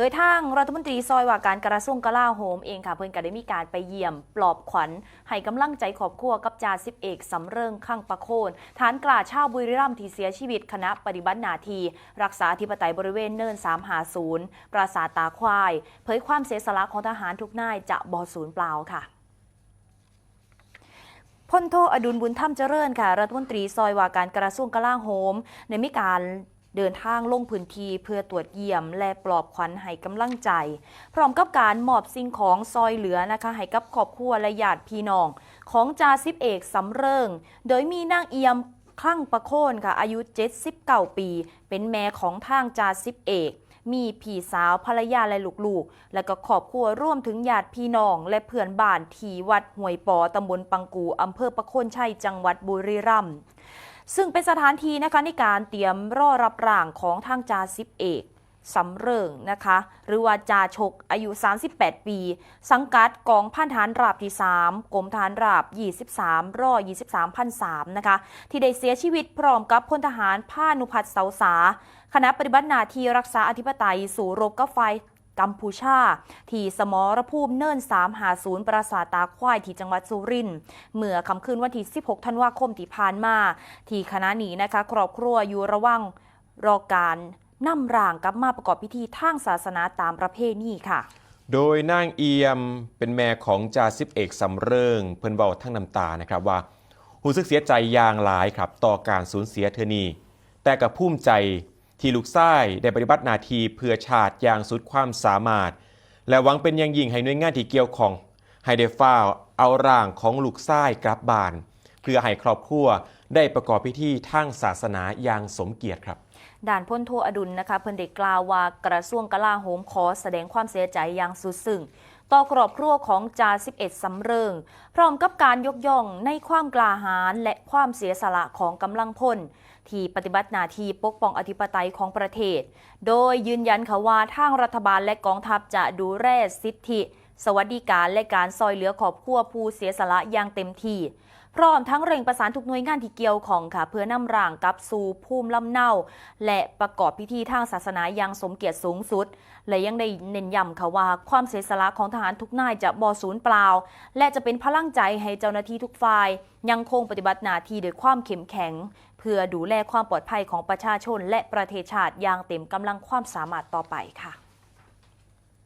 โดยทางรัฐมนตรีซอยว่าการกระทรวงกลาโหมเองค่ะเพิ่อนก็ได้มีการไปเยี่ยม ปลอบขวัญให้กำลังใจครอบครัวกับจ่าสิบเอกสำเริงข้างประโคนฐานกล้าชาวบุรีรัมย์ที่เสียชีวิตคณะปฏิบัติหน้าที่รักษาธิปไตยบริเวณเนิน350ปราสาทตาควาย เผยความเสียสละของทหารทุกนายจะบ่สูญเปล่าค่ะพลโทอดุลบุญธรรมเจริญค่ะ รัฐมนตรีซอยว่าการกระทรวงกลาโหมในมีการ เดินทางลงพื้นที่เพื่อตรวจเยี่ยม และปลอบขวัญให้กำลังใจ พร้อมกับการมอบสิ่งของซอยเหลือนะคะให้กับครอบครัวและญาติพี่น้อง ของจ่าสิบเอกสำเริง โดยมีนางเอียมคลั่งประโคนค่ะอายุ 79 ปี เป็นแม่ของทางจ่าสิบเอกมีพี่สาวภรรยาและลูกๆ และก็ครอบครัวร่วมถึงญาติพี่น้อง และเพื่อนบ้านที่วัดห้วยปอตำบลปังกูอำเภอประโคนชัยจังหวัดบุรีรัมย์ ซึ่งเป็นสถานที่นะคะในการเตรียมรอรับร่างของทางจ่าสิบเอกสำเริงนะคะ หรือว่าจ่าชกอายุ 38 ปี สังกัดกองพันฐานราบที่ 3กรมทหารราบ 23รอ23พัน3นะคะ ที่ได้เสียชีวิตพร้อมกับพลทหารผ้านุพัฒน์เสาสา คณะปฏิบัติหน้าที่รักษาอธิปไตยสู่รบกับไฟ กัมพูชา ที่สมรภูมิเนิน350ปราสาทตาควายที่จังหวัดสุรินทร์เมื่อคำคืนวันที่ 16 ธันวาคมที่ผ่านมา ที่คณะนี้นะคะครอบครัวอยู่ระว่างรอการนำร่างกลับมาประกอบพิธีทางศาสนาตามประเพณีค่ะ โดยนางเอียมเป็นแม่ของจ่าสิบเอกสำเริง เพิ่นบอกทั้งน้ำตานะครับว่ารู้สึกเสียใจอย่างหลายครับต่อการสูญเสียเธอนีแต่กับภูมิใจ ที่ลูกชายได้ปฏิบัติหน้าที่เพื่อชาติอย่างสุดความสามารถ และหวังเป็นอย่างยิ่งให้หน่วยงานที่เกี่ยวข้องให้ได้ฟ้าเอาร่างของลูกชายกลับบ้าน เพื่อให้ครอบครัวได้ประกอบพิธีทางศาสนาอย่างสมเกียรติครับด่านพ้นโทอดุลนะคะเพิ่นได้กล่าวว่ากระทรวงกลาโหมขอแสดงความเสียใจอย่างสุดซึ้ง ต่อครอบครัวของจ่าสิบเอ็ดสำเริง พร้อมกับการยกย่องในความกล้าหาญและความเสียสละของกำลังพล ที่ปฏิบัติหน้าที่ปกป้องอธิปไตยของประเทศ โดยยืนยันค่ะว่าทางรัฐบาลและกองทัพจะดูแลสิทธิ สวัสดิการและการซอยเหลือขอบครัวผู้เสียสละอย่างเต็มที่พร้อมทั้งเร่งประสานทุกหน่วยงานที่เกี่ยวข้องค่ะ เพื่อนำร่างกับสู่ภูมิลำเนา และประกอบพิธีทางศาสนาอย่างสมเกียรติสูงสุด และยังได้เน้นย้ำค่ะว่า ความเสียสละของทหารทุกนายจะบ่สูญเปล่า และจะเป็นพลังใจให้เจ้าหน้าที่ทุกฝ่าย ยังคงปฏิบัติหน้าที่ด้วยความเข้มแข็ง เพื่อดูแลความปลอดภัยของประชาชน และประเทศชาติอย่างเต็มกำลังความสามารถต่อไปค่ะ